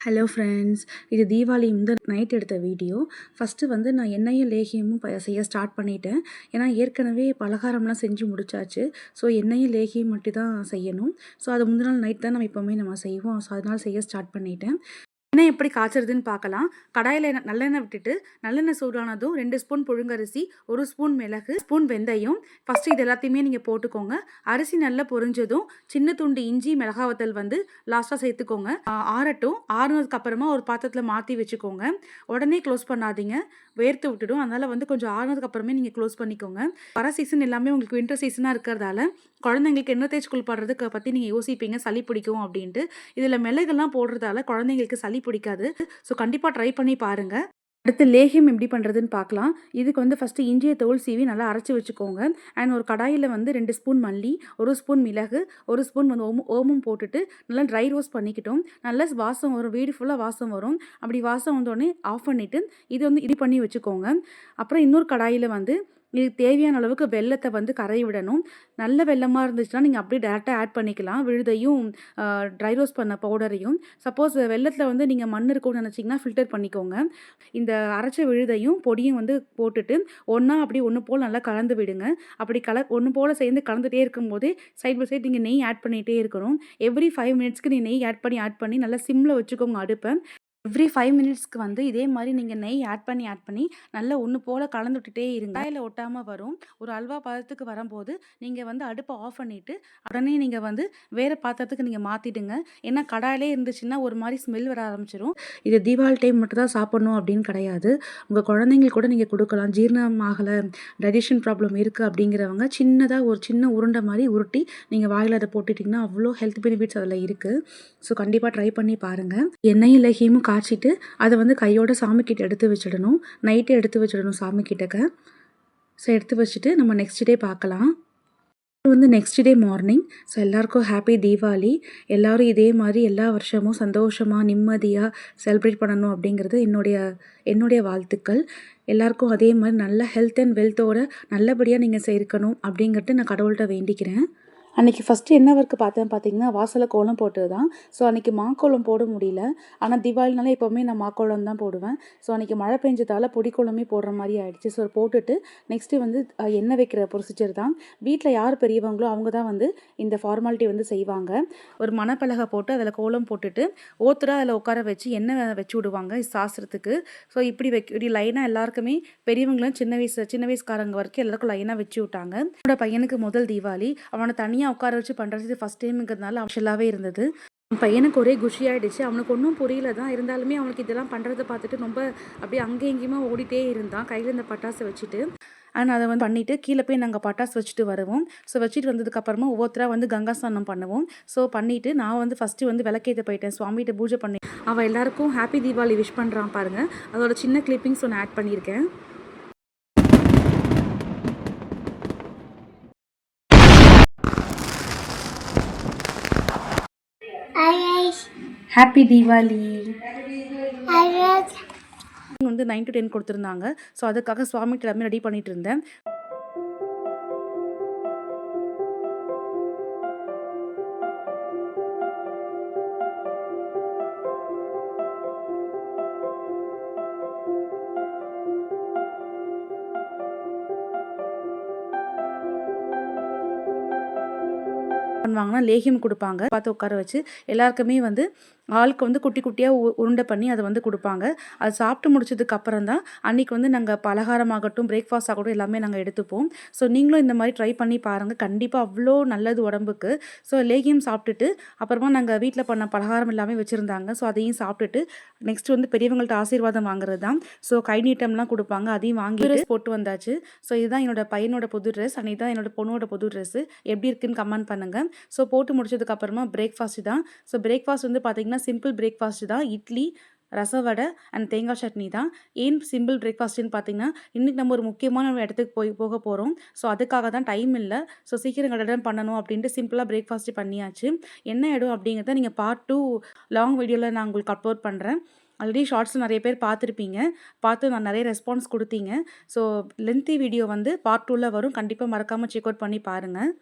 Hello friends இது தீபாவளி இந்த night எடுத்த வீடியோ ஃபஸ்ட்டு வந்து நான் எண்ணெயும் லேகியமும் ப செய்ய ஸ்டார்ட் பண்ணிட்டேன். ஏன்னா ஏற்கனவே பலகாரம்லாம் செஞ்சு முடிச்சாச்சு. ஸோ எண்ணெயும் லேகியம் மட்டும் தான் செய்யணும். ஸோ அது முந்தின நாள் நைட் தான் நம்ம எப்போவுமே நம்ம செய்வோம். ஸோ அதனால் செய்ய ஸ்டார்ட் பண்ணிட்டேன். எண்ணெய் எப்படி காய்ச்சறதுன்னு பார்க்கலாம் கடாயில் நல்லெண்ணெய் விட்டுட்டு நல்லெண்ணெய் சூடானதும் ரெண்டு ஸ்பூன் புழுங்கரிசி ஒரு ஸ்பூன் மிளகு ஸ்பூன் வெந்தயம். ஃபஸ்ட்டு இது எல்லாத்தையுமே நீங்கள் போட்டுக்கோங்க. அரிசி நல்லா பொரிஞ்சதும் சின்ன துண்டு இஞ்சி மிளகாவத்தல் வந்து லாஸ்ட்டாக சேர்த்துக்கோங்க. ஆறட்டும். ஆறுனதுக்கு அப்புறமா ஒரு பாத்திரத்தில் மாற்றி வச்சுக்கோங்க. உடனே க்ளோஸ் பண்ணாதீங்க. வேர்த்து விட்டுடும். அதனால் வந்து கொஞ்சம் ஆறுனதுக்கு அப்புறமே நீங்கள் க்ளோஸ் பண்ணிக்கோங்க. வர சீசன் எல்லாமே உங்களுக்கு வின்டர் சீசனாக இருக்கிறதால குழந்தைங்களுக்கு என்ன தேய்ச்சி குளிப்பாடுறதுக்கு பற்றி நீங்கள் யோசிப்பீங்க. சளி பிடிக்கும் அப்படின்ட்டு. இதில் மிளகெல்லாம் போடுறதால குழந்தைங்களுக்கு சளி பிடிக்காது. ஸோ கண்டிப்பாக ட்ரை பண்ணி பாருங்கள் அடுத்து லேகியம் எப்படி பண்ணுறதுன்னு பார்க்கலாம். இதுக்கு வந்து ஃபஸ்ட்டு இஞ்சிய தோல் சீவி நல்லா அரைச்சி வச்சுக்கோங்க. அண்ட் ஒரு கடாயில் வந்து ரெண்டு ஸ்பூன் மல்லி ஒரு ஸ்பூன் மிளகு ஒரு ஸ்பூன் வந்து ஓமும் ஓமம் போட்டுட்டு நல்லா ட்ரை ரோஸ்ட் பண்ணிக்கிட்டோம். நல்லா வாசம் வரும் வீடு ஃபுல்லாக வாசம் வரும். அப்படி வாசம் வந்தோடனே ஆஃப் பண்ணிவிட்டு இது வந்து இது பண்ணி வச்சுக்கோங்க. அப்புறம் இன்னொரு கடாயில் வந்து இதுக்கு தேவையான அளவுக்கு வெள்ளத்தை வந்து கரைய விடணும். நல்ல வெள்ளமாக இருந்துச்சுன்னா நீங்கள் அப்படியே டேரெக்டாக ஆட் பண்ணிக்கலாம். விழுதையும் ட்ரை ரோஸ் பண்ண பவுடரையும் சப்போஸ் வெள்ளத்தில் வந்து நீங்கள் மண் இருக்கும்னு நினச்சிங்கன்னா ஃபில்டர் பண்ணிக்கோங்க. இந்த அரைச்ச விழுதையும் பொடியும் வந்து போட்டுட்டு ஒன்றா அப்படி ஒன்று போல் நல்லா கலந்து விடுங்க. அப்படி கல ஒன்று போல் சேர்ந்து கலந்துகிட்டே இருக்கும்போது சைட் பை சைட் நீங்கள் நெய் ஆட் பண்ணிகிட்டே இருக்கணும். எவ்ரி ஃபைவ் மினிட்ஸ்க்கு நீ நெய் ஆட் பண்ணி ஆட் பண்ணி நல்லா சிம்மில் வச்சுக்கோங்க அடுப்பை. எவ்ரி ஃபைவ் மினிட்ஸ்க்கு வந்து இதே மாதிரி நீங்கள் நெய் ஆட் பண்ணி ஆட் பண்ணி நல்லா ஒன்று போல் கலந்து விட்டுட்டே இருங்க. காயில் ஒட்டாமல் வரும். ஒரு அல்வா பதத்துக்கு வரும்போது நீங்கள் வந்து அடுப்பை ஆஃப் பண்ணிவிட்டு உடனே நீங்கள் வந்து வேறு பாத்திரத்துக்கு நீங்கள் மாற்றிடுங்க ஏன்னா கடாயிலே இருந்துச்சுன்னா ஒரு மாதிரி ஸ்மெல் வர ஆரம்பிச்சிடும் இது தீபாவளி டைம் மட்டும் தான் சாப்பிட்ணும் அப்படின்னு கிடையாது. உங்கள் குழந்தைங்களுக்கு கூட நீங்கள் கொடுக்கலாம். ஜீரணம் ஆகலை டைஜஷன் ப்ராப்ளம் இருக்குது அப்படிங்கிறவங்க சின்னதாக ஒரு சின்ன உருண்டை மாதிரி உருட்டி நீங்கள் வாயில் அதை போட்டுட்டிங்கன்னா அவ்வளோ ஹெல்த் பெனிஃபிட்ஸ் அதில் இருக்குது ஸோ கண்டிப்பாக ட்ரை பண்ணி பாருங்கள் எண்ணெய் இலகியமும் காய்ச்சிட்டு அதை வந்து கையோட சாமிக்கிட்ட எடுத்து வச்சிடணும். நைட்டே எடுத்து வச்சிடணும் சாமிக்கிட்டக்க. ஸோ எடுத்து வச்சுட்டு நம்ம நெக்ஸ்ட் டே பார்க்கலாம். வந்து நெக்ஸ்ட் டே மார்னிங் ஸோ எல்லாருக்கும் ஹாப்பி தீபாவளி. எல்லோரும் இதே மாதிரி எல்லா வருஷமும் சந்தோஷமாக நிம்மதியாக செலிப்ரேட் பண்ணணும் அப்படிங்கிறது என்னுடைய என்னுடைய வாழ்த்துக்கள். எல்லாருக்கும் அதே மாதிரி நல்ல ஹெல்த் அண்ட் வெல்த்தோடு நல்லபடியாக நீங்கள் சேர்க்கணும் அப்படிங்கிறது நான் கடவுள்கிட்ட வேண்டிக்கிறேன். அன்றைக்கி ஃபஸ்ட்டு என்ன ஒர்க்கு பார்த்தேன் பார்த்தீங்கன்னா வாசலில் கோலம் போட்டது தான் ஸோ அன்றைக்கி மாக்கோலம் போட முடியல. ஆனால் தீபாவளினால எப்போவுமே நான் மாக்கோலம் தான் போடுவேன். ஸோ அன்றைக்கி மழை பெஞ்சதால் பொடிக்கோலமே போடுற மாதிரி ஆகிடுச்சு ஸோ போட்டுட்டு நெக்ஸ்ட்டு வந்து எண்ணெய் வைக்கிற ப்ரொசீஜர் தான். வீட்டில் யார் பெரியவங்களோ அவங்க தான் வந்து இந்த ஃபார்மாலிட்டி வந்து செய்வாங்க. ஒரு மணப்பலகை போட்டு அதில் கோலம் போட்டுட்டு ஓத்துரா அதில் உட்கார வச்சு எண்ணெய் வச்சு விடுவாங்க சாஸ்திரத்துக்கு. ஸோ இப்படி வைக்க இப்படி லைனாக எல்லாருக்குமே பெரியவங்களும் சின்ன வயசு சின்ன வயசுக்காரங்க வரைக்கும் எல்லாருக்கும் லைனாக வச்சு விட்டாங்க. என்னோட பையனுக்கு முதல் தீபாவளி. அவனை தனியாக உட்கார வச்சு பண்ணுறது ஃபஸ்ட் டைமுங்கிறதுனால அஃபிஷியலாகவே இருந்தது. என் பையனுக்கு ஒரே குஷி ஆகிடுச்சு அவனுக்கு ஒன்றும் புரியல. தான் இருந்தாலுமே அவனுக்கு இதெல்லாம் பண்ணுறதை பார்த்துட்டு ரொம்ப அப்படியே அங்கேயும் எங்கேயுமே ஓடிட்டே இருந்தான். கையில் இந்த பட்டாசை வச்சுட்டு. அண்ட் அதை வந்து பண்ணிவிட்டு கீழே போய் நாங்கள் பட்டாசு வச்சுட்டு வருவோம். ஸோ வச்சுட்டு வந்ததுக்கப்புறமா ஒவ்வொருத்தராக வந்து கங்கா ஸ்நானம் பண்ணுவோம். ஸோ பண்ணிவிட்டு நான் வந்து ஃபஸ்ட்டு வந்து விளக்கேற்ற போயிட்டேன். சுவாமிகிட்ட பூஜை பண்ணி. அவள் எல்லாருக்கும் ஹாப்பி தீபாவளி விஷ் பண்ணுறான் பாருங்கள் அதோட சின்ன கிளிப்பிங்ஸ் ஒன்று ஆட் பண்ணியிருக்கேன். ஹாப்பி தீபாவளி வந்து நைன் டு டென் கொடுத்துருந்தாங்க. ஸோ அதுக்காக சுவாமிகிட்ட எல்லாமே ரெடி பண்ணிட்டு இருந்தேன். பண்ணுவாங்கன்னா லேகியம் கொடுப்பாங்க. பார்த்து உட்கார வச்சு எல்லாருக்குமே வந்து ஆளுக்கு வந்து குட்டி குட்டியாக உருண்டை பண்ணி அதை வந்து கொடுப்பாங்க. அது சாப்பிட்டு முடிச்சதுக்கு அப்புறம் தான் அன்றைக்கி வந்து நாங்கள் பலகாரமாகட்டும் பிரேக்ஃபாஸ்ட் ஆகட்டும் எல்லாமே நாங்கள் எடுத்துப்போம். ஸோ நீங்களும் இந்த மாதிரி ட்ரை பண்ணி பாருங்கள் கண்டிப்பாக அவ்வளோ நல்லது உடம்புக்கு. ஸோ லேகியம் சாப்பிட்டுட்டு அப்புறமா நாங்கள் வீட்டில் பண்ண பலகாரம் எல்லாமே வச்சுருந்தாங்க. ஸோ அதையும் சாப்பிட்டுட்டு நெக்ஸ்ட் வந்து பெரியவங்கள்ட்ட ஆசீர்வாதம் வாங்குறது தான். ஸோ கை நீட்டம்லாம் கொடுப்பாங்க. அதையும் வாங்கி போட்டு வந்தாச்சு. ஸோ இதுதான் என்னோட பையனோட புது ட்ரெஸ் அன்றைக்கி தான் என்னோட பொண்ணோட புது ட்ரெஸ்ஸு எப்படி இருக்குன்னு கமெண்ட் பண்ணுங்கள் ஸோ போட்டு முடிச்சதுக்கப்புறமா பிரேக்ஃபாஸ்ட் தான். ஸோ பிரேக்ஃபாஸ்ட் வந்து பார்த்திங்கன்னா சிம்பிள் பிரேக்ஃபாஸ்ட் தான். இட்லி ரசவடை அண்ட் தேங்காய் சட்னி தான். ஏன் சிம்பிள் பிரேக்ஃபாஸ்ட்டுன்னு பார்த்தீங்கன்னா இன்றைக்கி நம்ம ஒரு முக்கியமான இடத்துக்கு போய் போக போகிறோம் ஸோ அதுக்காக தான் டைம் இல்லை. ஸோ சீக்கிரம் கடன் பண்ணணும் அப்படின்ட்டு சிம்பிளாக பிரேக்ஃபாஸ்ட் பண்ணியாச்சு. என்ன இடம் அப்படிங்கிறத நீங்கள் பார்ட் டூ லாங் வீடியோவில் நான் உங்களுக்கு அப்லோட் பண்ணுறேன் ஆல்ரெடி ஷார்ட்ஸ் நிறைய பேர் பார்த்துருப்பீங்க. பார்த்து நான் நிறைய ரெஸ்பான்ஸ் கொடுத்தீங்க. ஸோ லென்த்தி வீடியோ வந்து பார்ட் டூவில் வரும். கண்டிப்பாக மறக்காமல் செக் அவுட் பண்ணி பாருங்கள்